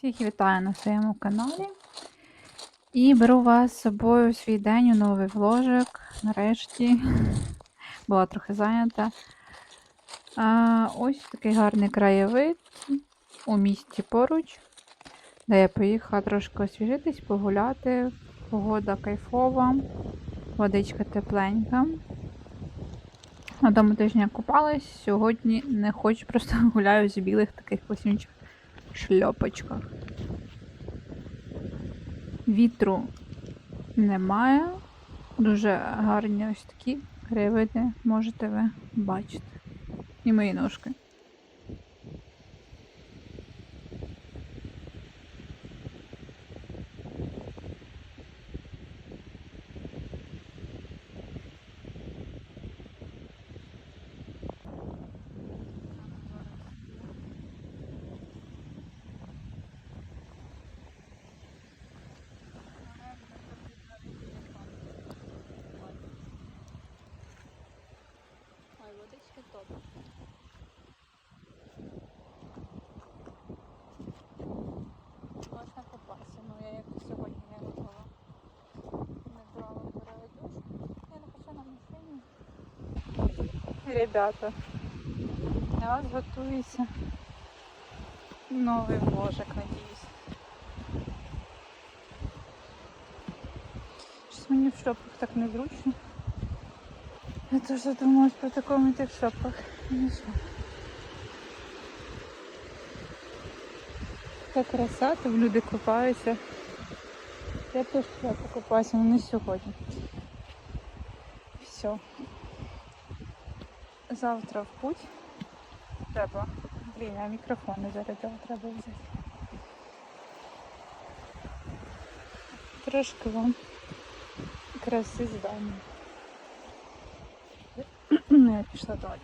Всіх вітаю на своєму каналі. І беру вас з собою в свій день у новий вложик. Нарешті була трохи зайнята. А, ось такий гарний краєвид у місті поруч, де я поїхала трошки освіжитись, погуляти. Погода кайфова, водичка тепленька. На тому тижні я купалась, сьогодні не хочу, просто гуляю в білих таких класючих шльопочках. Вітру немає. Дуже гарні ось такі краєвиди можете ви бачити. І мої ножки. Водичка. Можна купатися, ну я як сьогодні не готова. Не брала переведюшку. Я напишу на машині. Ребята, для вас готується новий вложик, надіюсь. Щось мені в шльопках так незручно. Я теж задумалась про такому шопах. Не. Така краса, там люди купаються. Я теж хотіла покупатися, але не сьогодні. Все. Завтра в путь. Треба. Блін, я мікрофон не зарядила, треба взяти. Трошки вам краси здання. Я пішла далі.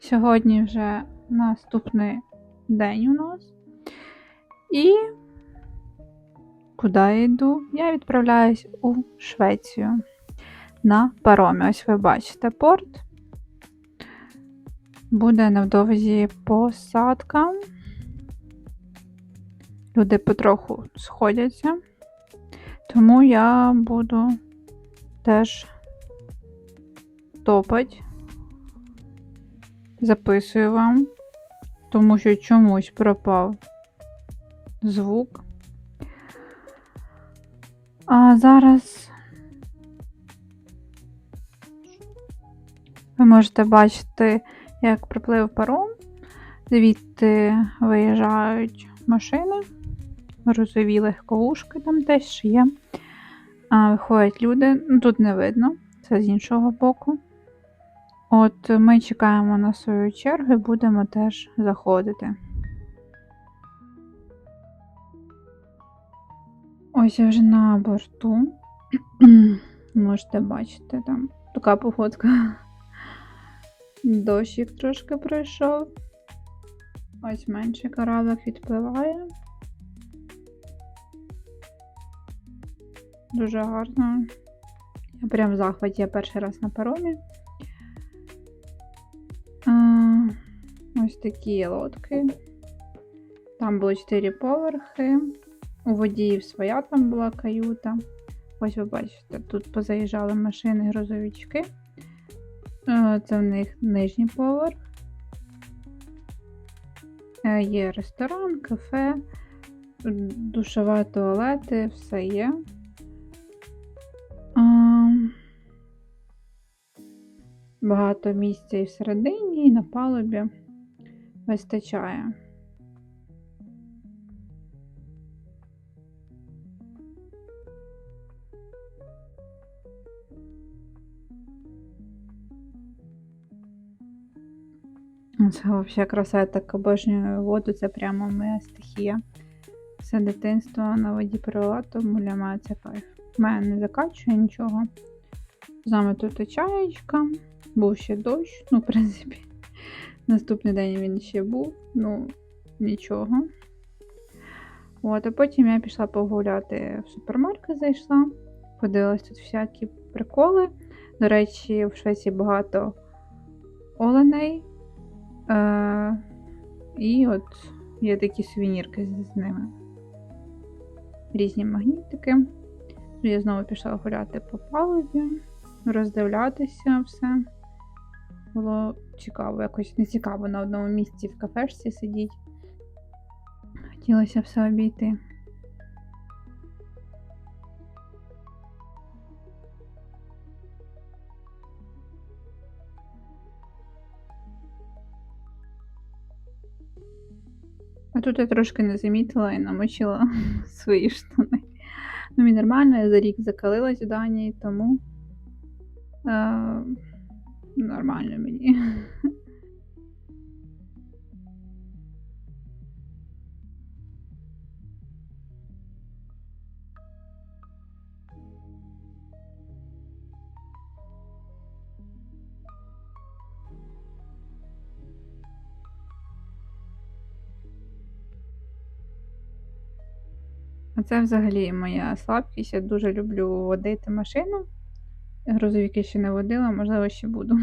Сьогодні вже наступний день у нас. І куди я йду? Я відправляюсь у Швецію на паромі. Ось ви бачите порт. Буде невдовзі посадка. Люди потроху сходяться, тому я буду теж топать. Записую вам, тому що чомусь пропав звук. А зараз можете бачити, як приплив паром. Звідти виїжджають машини, грузові легковушки там теж є. А, Виходять люди, ну тут не видно, це з іншого боку. От ми чекаємо на свою чергу і будемо теж заходити. Ось я вже на борту. Можете бачити там така походка. Дощик трошки пройшов. Ось менший кораблик відпливає. Дуже гарно. Я прям в захваті я перший раз на паромі. А, ось такі лодки. Там було 4 поверхи. У водіїв своя там була каюта. Ось ви бачите, тут позаїжджали машини грузовички. Це в них нижній поверх. Е, Є ресторан, кафе, душова туалети, все є. Ем, Багато місця і всередині, і на палубі вистачає. Це взагалі краса, так обожнюю воду, це прямо моя стихія. Все дитинство на воді провела, тому для мене це кайф. Мене не закачує нічого. З нами тут і чаєчка, був ще дощ, ну, в принципі, наступний день він ще був. Ну, нічого. От, а потім я пішла погуляти в супермаркет, зайшла, подивилась тут всякі приколи. До речі, в Швеції багато оленей. Е- і от є такі сувенірки з, ними. Різні магнітики. Я знову пішла гуляти по палубі, роздивлятися все. Було цікаво, якось не цікаво на одному місці в кафешці сидіти. Хотілося все обійти. А тут я трошки не замітила і намочила свої штани. Ну, мені нормально, я за рік закалилась в Данії, тому е, нормально мені. Це взагалі моя слабкість. Я дуже люблю водити машину. Грузовики ще не водила, можливо, ще буду.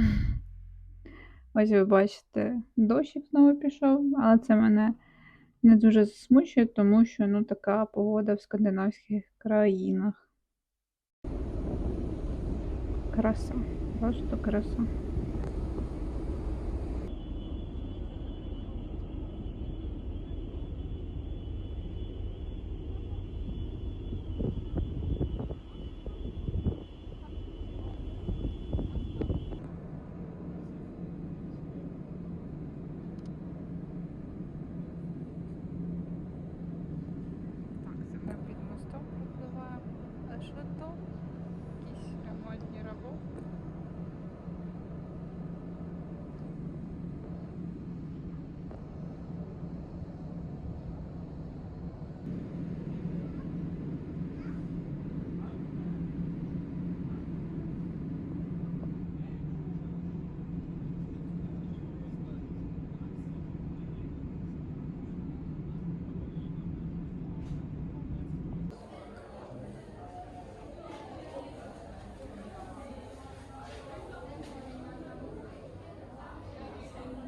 Ось ви бачите, дощик знову пішов, але це мене не дуже засмучує, тому що ну, така погода в скандинавських країнах. Краса, просто краса. Так, це ми під мостом пропливаємо. А що то? Якісь ремонтні роботи.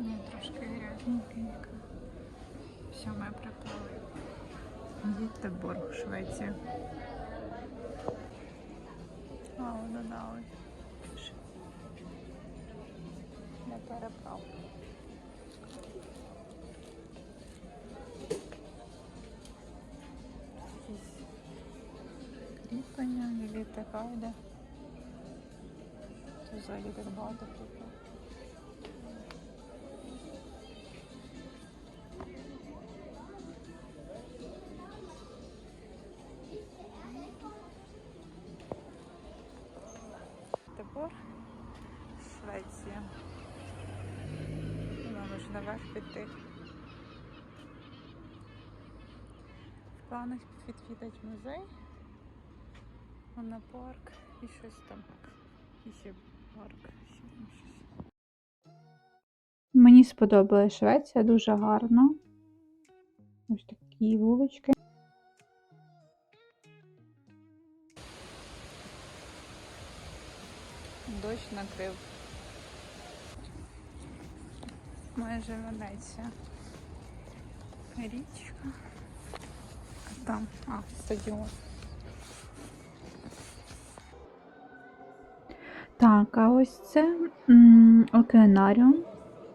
Ну, трошки грязненька. Все, ми приплили. Гітеборг, Швеція. А, воно дали. Не переправ. Якісь кріплення, і така йде. Тут взагалі так багато кріплень. Наверх піти. В планах відвідати музей, на парк і щось там. І ще парк, ще там щось. Мені сподобалась Швеція, дуже гарно. Ось такі вулички. Дощ накрив. Майже ведеться Річка. А там, а, стадіон. Так, а ось це океанаріум.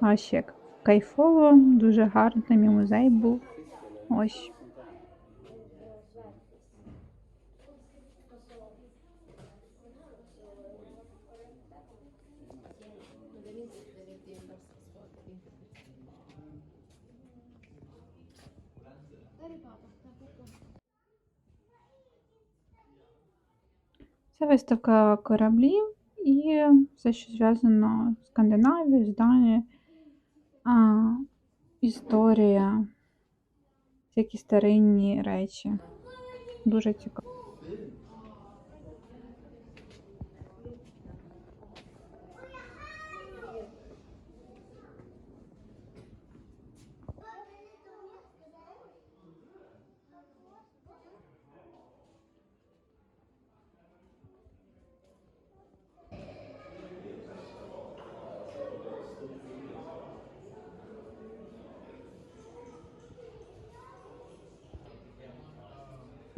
А ще кайфово, дуже гарний музей був. Ось. Це виставка кораблів і все, що зв'язано з Скандинавією, з Данією. Історія, всякі старинні речі. Дуже цікаво.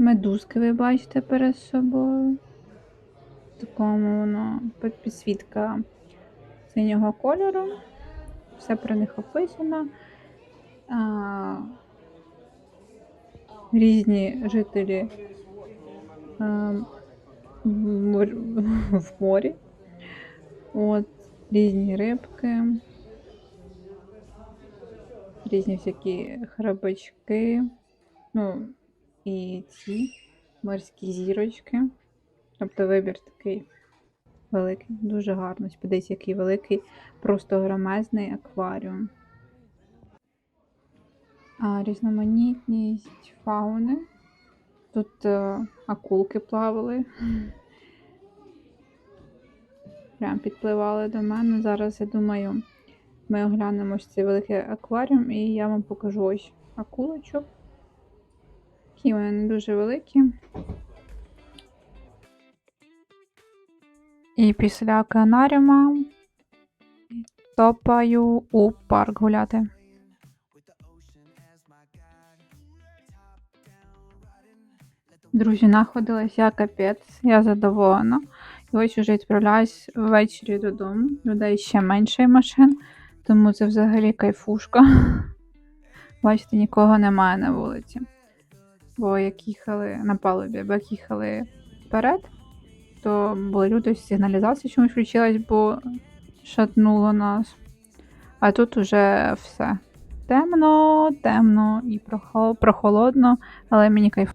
Медузки ви бачите перед собою. В такому воно підсвітка синього кольору. Все про них описано. А, різні жителі а, в морі. От, різні рибки, різні всякі храбачки, ну, і ці морські зірочки. Тобто вибір такий великий, дуже гарно. Подивіться, який великий, просто громезний акваріум. А, різноманітність фауни. Тут е, акулки плавали. Прям підпливали до мене. Зараз, я думаю, ми оглянемо цей великий акваріум і я вам покажу ось акулочок. Такі вони не дуже великі. І після океанаріума топаю у парк гуляти. Друзі, находилась я капець, я задоволена. І ось вже відправляюсь ввечері додому. Людей ще менше машин, тому це взагалі кайфушка. Бачите, нікого немає на вулиці. Бо як їхали на палубі, бо як їхали вперед, то були люди, сигналізація чомусь включилась, бо шатнуло нас. А тут уже все. Темно, темно і прохол- прохолодно, але мені кайф.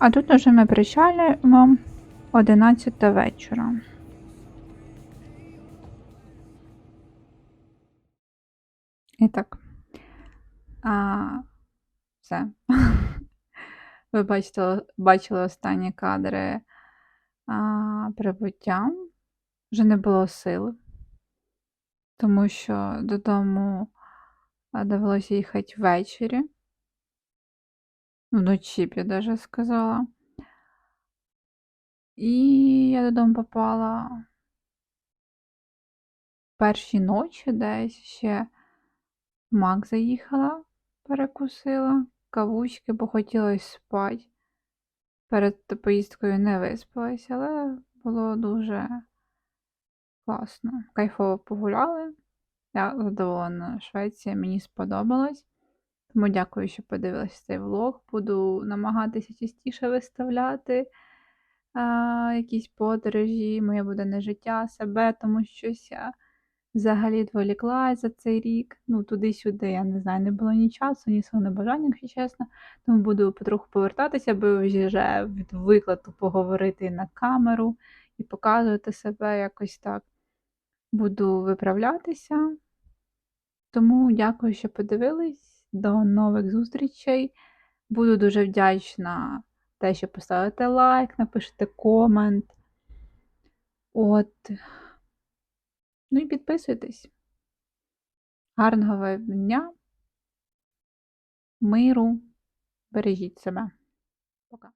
А тут уже ми причалюємо 11 вечора. І так. А, все. Ви бачите, бачили останні кадри а, прибуття. Вже не було сил, тому що додому довелося їхати ввечері. Вночі б я даже сказала. І я додому попала першій ночі десь ще Мак заїхала, перекусила, кавучки, бо хотілося спати. Перед поїздкою не виспалась, але було дуже класно. Кайфово погуляли. Я задоволена Швеція, мені сподобалось. Тому дякую, що подивилися цей влог. Буду намагатися частіше виставляти а, якісь подорожі, моє буденне життя, себе, тому що я взагалі відволіклась за цей рік. Ну, туди-сюди, я не знаю, не було ні часу, ні сил, ні бажання, якщо чесно. Тому буду потроху повертатися, бо вже відвикла тупо говорити на камеру і показувати себе якось так. Буду виправлятися. Тому дякую, що подивились. До нових зустрічей. Буду дуже вдячна те, що поставите лайк, напишете комент. От. Ну і підписуйтесь. Гарного вам дня, миру, бережіть себе. Пока.